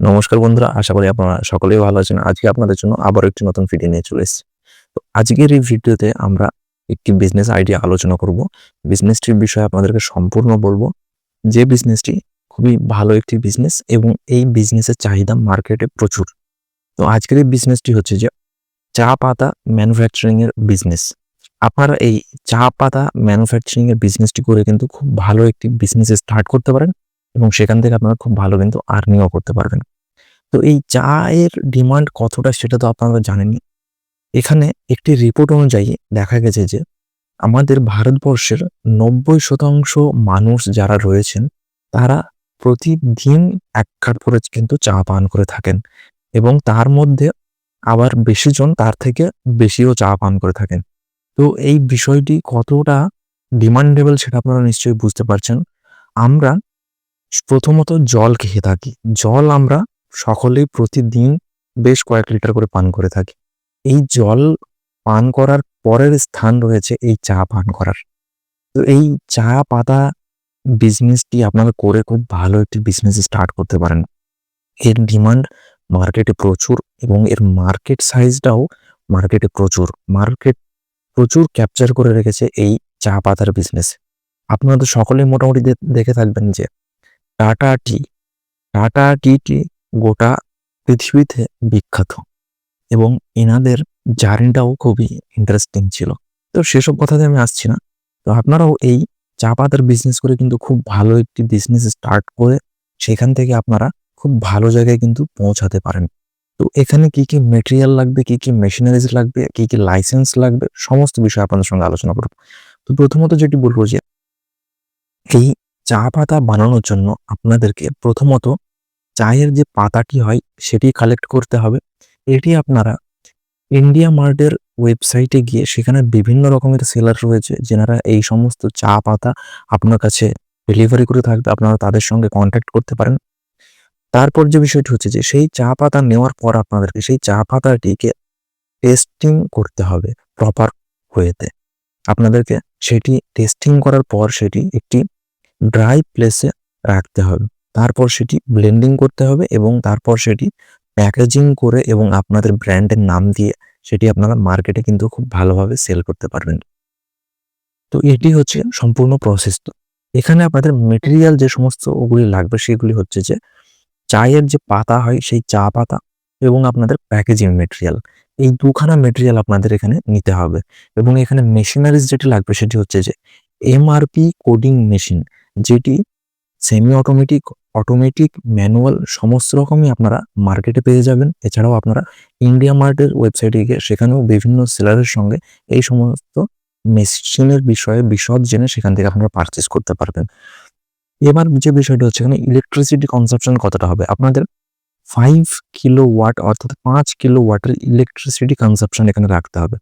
নমস্কার বন্ধুরা, আশা করি আপনারা সকলেই ভালো আছেন। আজকে আপনাদের জন্য আবার একটি নতুন ভিডিও নিয়ে চলে এসেছি। তো আজকের এই ভিডিওতে আমরা একটি বিজনেস আইডিয়া আলোচনা করব। বিজনেসটির বিষয়ে আপনাদেরকে সম্পূর্ণ বলব। যে বিজনেসটি খুবই ভালো একটি বিজনেস এবং এই বিজনেসের চাহিদা মার্কেটে প্রচুর। তো আজকের এই বিজনেসটি হচ্ছে যে চা পাতা ম্যানুফ্যাকচারিংয়ের বিজনেস আপনারা এই চা পাতা ম্যানুফ্যাকচারিং এর বিজনেসটি করে কিন্তু খুব ভালো একটি বিজনেস স্টার্ট করতে পারেন। এবং সেখান থেকে আপনারা খুব ভালো কিন্তু আর্নিংও করতে পারবেন। তো এই চায়ের ডিমান্ড কতটা সেটা তো আপনারা জানেনই। এখানে একটি রিপোর্ট অনুযায়ী দেখা গেছে যে, আমাদের ভারতবর্ষের নব্বই শতাংশ মানুষ যারা রয়েছেন, তারা প্রতিদিন এক কাপ করে কিন্তু চা পান করে থাকেন এবং তার মধ্যে আবার বেশি জন তার থেকে বেশিও চা পান করে থাকেন। তো এই বিষয়টি কতটা ডিমান্ডেবল সেটা আপনারা নিশ্চয়ই বুঝতে পারছেন। আমরা প্রথমত জল খেয়ে থাকি। জল আমরা সকলেই প্রতিদিন বেশ কয়েক লিটার করে পান করে থাকি। এই জল পান করার পরের স্থান রয়েছে এই চা পান করার। তো এই চা পাতা বিজনেসটি আপনারা করে খুব ভালো একটি বিজনেস স্টার্ট করতে পারেন। এর ডিমান্ড মার্কেটে প্রচুর এবং এর মার্কেট সাইজটাও মার্কেটে প্রচুর। মার্কেট প্রচুর ক্যাপচার করে রেখেছে এই চা পাতার বিজনেস আপনারা তো সকলেই মোটামুটি দেখে থাকবেন যে টাটা টি। টাটা টি টি গোটা পৃথিবীতে বিখ্যাত এবং এনাদের জার্নিটাও খুবই ইন্টারেস্টিং ছিল। তো সেসব কথাতে আমি আসছি না। তো আপনারাও এই চা পাতার বিজনেস করে কিন্তু খুব ভালো একটি বিজনেস স্টার্ট করে সেখান থেকে আপনারা খুব ভালো জায়গায় কিন্তু পৌঁছাতে পারেন। তো এখানে কি কি মেটেরিয়াল লাগবে, কি কি মেশিনারিজ লাগবে, কি কি লাইসেন্স লাগবে, সমস্ত বিষয় আপনাদের সঙ্গে আলোচনা করব। তো প্রথমত যেটি বলব যে এই চা পাতা বানানোর জন্য আপনাদেরকে প্রথমত চায়ের যে পাতাটি হয়, সেটি কালেক্ট করতে হবে। এটি আপনারা ইন্ডিয়া মার্টের ওয়েবসাইটে গিয়ে সেখানে বিভিন্ন রকমের সেলার রয়েছে, যেনারা এই সমস্ত চা পাতা আপনার কাছে ডেলিভারি করে থাকবে। আপনারা তাদের সঙ্গে কন্ট্যাক্ট করতে পারেন। তারপর যে বিষয়টি হচ্ছে যে, সেই চা পাতা নেওয়ার পর আপনাদেরকে সেই চা পাতাটিকে টেস্টিং করতে হবে প্রপার ওয়েতে আপনাদেরকে সেটি টেস্টিং করার পর সেটি একটি ড্রাই প্লেসে রাখতে হবে। তারপর সেটি ব্লেন্ডিং করতে হবে এবং তারপর সেটি প্যাকেজিং করে এবং আপনাদের ব্র্যান্ডের নাম দিয়ে সেটি আপনারা মার্কেটে কিন্তু খুব ভালোভাবে সেল করতে পারবেন। তো এটি হচ্ছে সম্পূর্ণ প্রসেস তো। এখানে আপনাদের মেটেরিয়াল যে সমস্ত ওগুলি লাগবে সেগুলি হচ্ছে যে চায়ের যে পাতা হয় সেই চা পাতা এবং আপনাদের প্যাকেজিং মেটেরিয়াল এই দুখানা মেটেরিয়াল আপনাদের এখানে নিতে হবে এবং এখানে মেশিনারিজ যেটি লাগবে সেটি হচ্ছে যে এমআরপি কোডিং মেশিন যেটি সেমি অটোমেটিক অটোমেটিক ম্যানুয়াল সমস্ত রকমই আপনারা মার্কেটে পেয়ে যাবেন। এছাড়াও আপনারা ইন্ডিয়া মার্টের ওয়েবসাইটে গিয়ে সেখানেও বিভিন্ন সেলারের সঙ্গে এই সমস্ত মেশিনের বিষয়ে বিশদ জেনে সেখান থেকে আপনারা পারচেস করতে পারবেন। এবার যে বিষয়টি হচ্ছে এখানে ইলেকট্রিসিটি কনসাপশন কতটা হবে? আপনাদের ফাইভ কিলো ওয়াট অর্থাৎ পাঁচ কিলো ওয়াটের ইলেকট্রিসিটি কনসাপশন এখানে রাখতে হবে।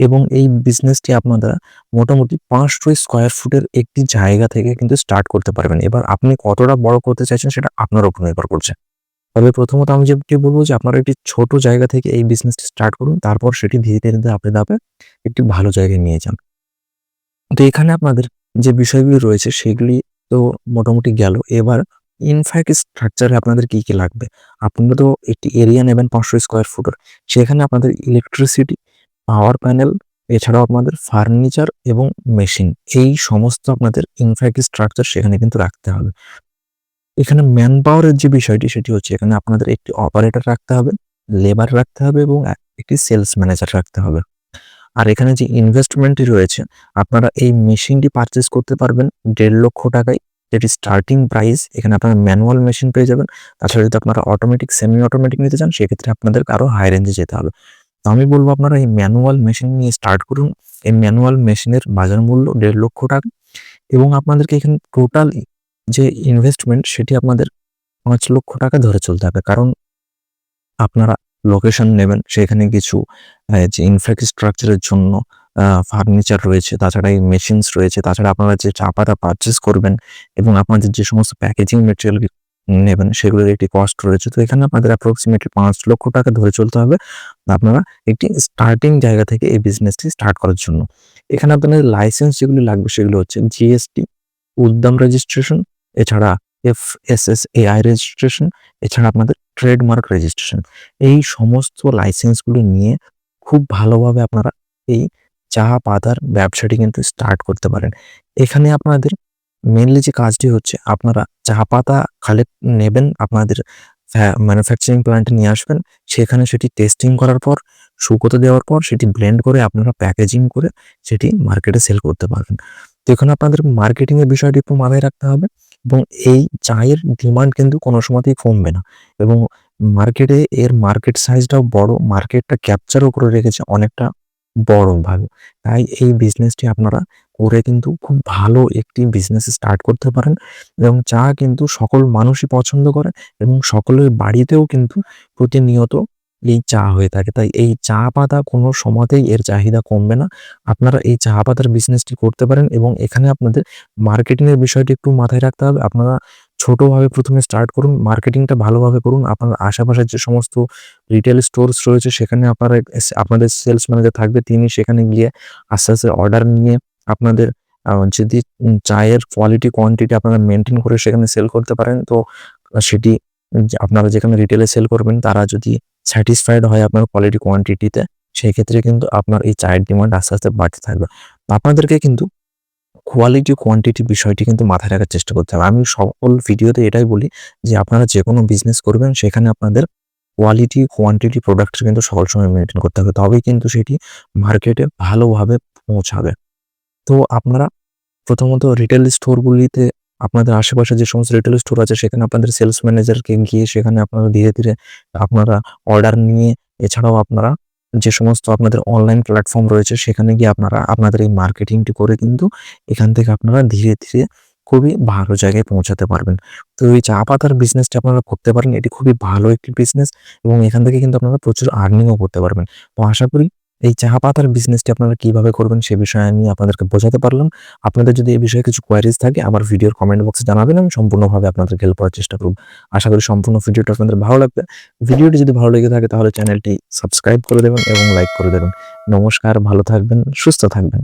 এবং এই বিজনেসটি আপনারা মোটামুটি পাঁচশো স্কোয়ার ফুটের একটি জায়গা থেকে কিন্তু স্টার্ট করতে পারবেন। এবার আপনি কতটা বড় করতে চাইছেন সেটা আপনার উপর নির্ভর করছে। তবে প্রথমত আমি যেটি বলব যে আপনারা একটি ছোট জায়গা থেকে এই বিজনেসটি স্টার্ট করুন, তারপর সেটি ধীরে ধীরে ধাপে ধাপে একটি ভালো জায়গায় নিয়ে যান। তো এখানে আপনাদের যে বিষয়গুলি রয়েছে সেগুলি তো মোটামুটি গেল। এবার ইনফ্যাক্ট স্ট্রাকচারে আপনাদের কি কি লাগবে? আপনারা তো একটি এরিয়া নেবেন পাঁচশো স্কোয়ার ফুটের সেখানে আপনাদের ইলেকট্রিসিটি পাওয়ার প্যানেল, এছাড়াও আপনাদের ফার্নিচার এবং মেশিন, এই সমস্ত আপনাদের ইনফ্যাক্ট স্ট্রাকচার সেখানে কিন্তু রাখতে হবে। এখানে ম্যান পাওয়ারের যে বিষয়টি, সেটি হচ্ছে এখানে আপনাদের একটি অপারেটর রাখতে হবে, লেবার রাখতে হবে এবং একটি সেলস ম্যানেজার রাখতে হবে। আর এখানে যে ইনভেস্টমেন্টটি রয়েছে, আপনারা এই মেশিনটি পারচেস করতে পারবেন দেড় লক্ষ টাকায়। যেটি স্টার্টিং প্রাইস এখানে আপনারা ম্যানুয়াল মেশিন পেয়ে যাবেন। তাছাড়া যদি আপনারা অটোমেটিক সেমি অটোমেটিক নিতে চান, সেক্ষেত্রে আপনাদের আরও হাই রেঞ্জে যেতে হবে। আমি বলব আপনারা এই ম্যানুয়াল মেশিন নিয়ে স্টার্ট করুন। এই ম্যানুয়াল মেশিনের বাজার মূল্য দেড় লক্ষ টাকা এবং আপনাদেরকে এখানে টোটাল যে ইনভেস্টমেন্ট সেটি আপনাদের পাঁচ লক্ষ টাকা ধরে চলতে হবে। কারণ আপনারা লোকেশন নেবেন, সেখানে কিছু যে ইনফ্রাস্ট্রাকচারের জন্য ফার্নিচার রয়েছে, তাছাড়া এই মেশিনস রয়েছে, তাছাড়া আপনারা যে চা পাতা পারচেস করবেন এবং আপনাদের যে সমস্ত প্যাকেজিং মেটেরিয়াল নেবেন, সেগুলোর একটি কস্ট রয়েছে। তো এখানে আপনাদের অ্যাপ্রক্সিমেটলি পাঁচ লক্ষ টাকা ধরে চলতে হবে আপনারা একটি স্টার্টিং জায়গা থেকে এই বিজনেসটি স্টার্ট করার জন্য। এখানে আপনাদের লাইসেন্স যেগুলি লাগবে সেগুলো হচ্ছে জিএসটি উদ্যম রেজিস্ট্রেশন এছাড়া F S S A I registration এছাড়া আপনাদের ট্রেডমার্ক রেজিস্ট্রেশন এই সমস্ত লাইসেন্সগুলো নিয়ে খুব ভালোভাবে আপনারা এই চা পাতার ব্যবসাটি কিন্তু স্টার্ট করতে পারেন। এখানে আপনাদের মেনলি যে কাজটি হচ্ছে, আপনারা চা পাতা কালেক্ট নেবেন, আপনাদের ম্যানুফ্যাকচারিং প্ল্যান্টে নিয়ে আসবেন, সেখানে সেটি টেস্টিং করার পর, শুকোতে দেওয়ার পর, সেটি ব্লেন্ড করে আপনারা প্যাকেজিং করে সেটি মার্কেটে সেল করতে পারবেন। তো এখানে আপনাদের মার্কেটিংয়ের বিষয়টি একটু মাথায় রাখতে হবে এবং এই চায়ের ডিমান্ড কিন্তু কোনো সময়তেই কমবে না এবং মার্কেটে এর মার্কেট সাইজটাও বড় মার্কেটটা ক্যাপচারও করে রেখেছে অনেকটা বড় ভাবে তাই এই বিজনেসটি আপনারা করে কিন্তু খুব ভালো একটি বিজনেস স্টার্ট করতে পারেন এবং চা কিন্তু সকল মানুষই পছন্দ করে এবং সকলের বাড়িতেও কিন্তু প্রতিনিয়ত এই চা হয়ে থাকে। তাই এই চা পাতা কোনো সময়তেই এর চাহিদা কমবে না। আপনারা এই চা পাতার বিজনেসটি করতে পারেন এবং এখানে আপনাদের মার্কেটিংয়ের বিষয়টি একটু মাথায় রাখতে হবে। আপনারা ছোটভাবে প্রথমে স্টার্ট করুন মার্কেটিংটা ভালোভাবে করুন। আপনার আশেপাশের যে সমস্ত রিটেল স্টোরস রয়েছে, সেখানে আপনারা আপনাদের সেলস ম্যানেজার থাকবে, তিনি সেখানে গিয়ে আস্তে আস্তে অর্ডার নিয়ে আপনাদের যদি চায়ের কোয়ালিটি কোয়ান্টিটি আপনারা মেনটেন করে সেখানে সেল করতে পারেন, তো সেটি আপনারা যেখানে রিটেলে সেল করবেন, তারা যদি স্যাটিসফাইড হয় আপনার কোয়ালিটি কোয়ান্টিটিতে সেই ক্ষেত্রে কিন্তু আপনার এই চায়ের ডিমান্ড আস্তে আস্তে বাড়তে থাকবে। আপনাদেরকে কিন্তু কোয়ালিটি কোয়ান্টিটি বিষয়টি কিন্তু মাথায় রাখার চেষ্টা করতে হবে। আমি সকল ভিডিওতে এটাই বলি যে আপনারা যে কোনো বিজনেস করবেন, সেখানে আপনাদের কোয়ালিটি কোয়ান্টিটি প্রোডাক্ট কিন্তু সকল সময় মেনটেন করতে হবে। তবেই কিন্তু সেটি মার্কেটে ভালোভাবে পৌঁছাবে। তো আপনারা প্রথমত রিটেল স্টোরগুলিতে আপনাদের আশেপাশে যে সমস্ত রিটেল স্টোর আছে, সেখানে আপনাদের সেলস ম্যানেজারকে গিয়ে সেখানে আপনারা ধীরে ধীরে আপনারা অর্ডার নিয়ে, এছাড়াও আপনারা যে সমস্ত আপনাদের অনলাইন প্ল্যাটফর্ম রয়েছে, সেখানে গিয়ে আপনারা, আপনাদের এই মার্কেটিংটি করে কিন্তু এখান থেকে আপনারা ধীরে ধীরে খুবই ভালো জায়গায় পৌঁছাতে পারবেন। তো এই চা পাতার বিজনেসটা আপনারা করতে পারেন, এটি খুবই ভালো একটি বিজনেস এবং এখান থেকে কিন্তু আপনারা প্রচুর আর্নিংও করতে পারবেন। তো আশা করি এই চা পাতার বিজনেসটি আপনারা কীভাবে করবেন সে বিষয়ে আমি আপনাদেরকে বোঝাতে পারলাম। আপনাদের যদি এই বিষয়ে কিছু কোয়ারিজ থাকে, আমার ভিডিওর কমেন্ট বক্সে জানাবেন, আমি সম্পূর্ণভাবে আপনাদের হেল্প করার চেষ্টা করব। আশা করি সম্পূর্ণ ভিডিওটা আপনাদের ভালো লাগবে। ভিডিওটি যদি ভালো লেগে থাকে, তাহলে চ্যানেলটি সাবস্ক্রাইব করে দেবেন এবং লাইক করে দেবেন। নমস্কার, ভালো থাকবেন, সুস্থ থাকবেন।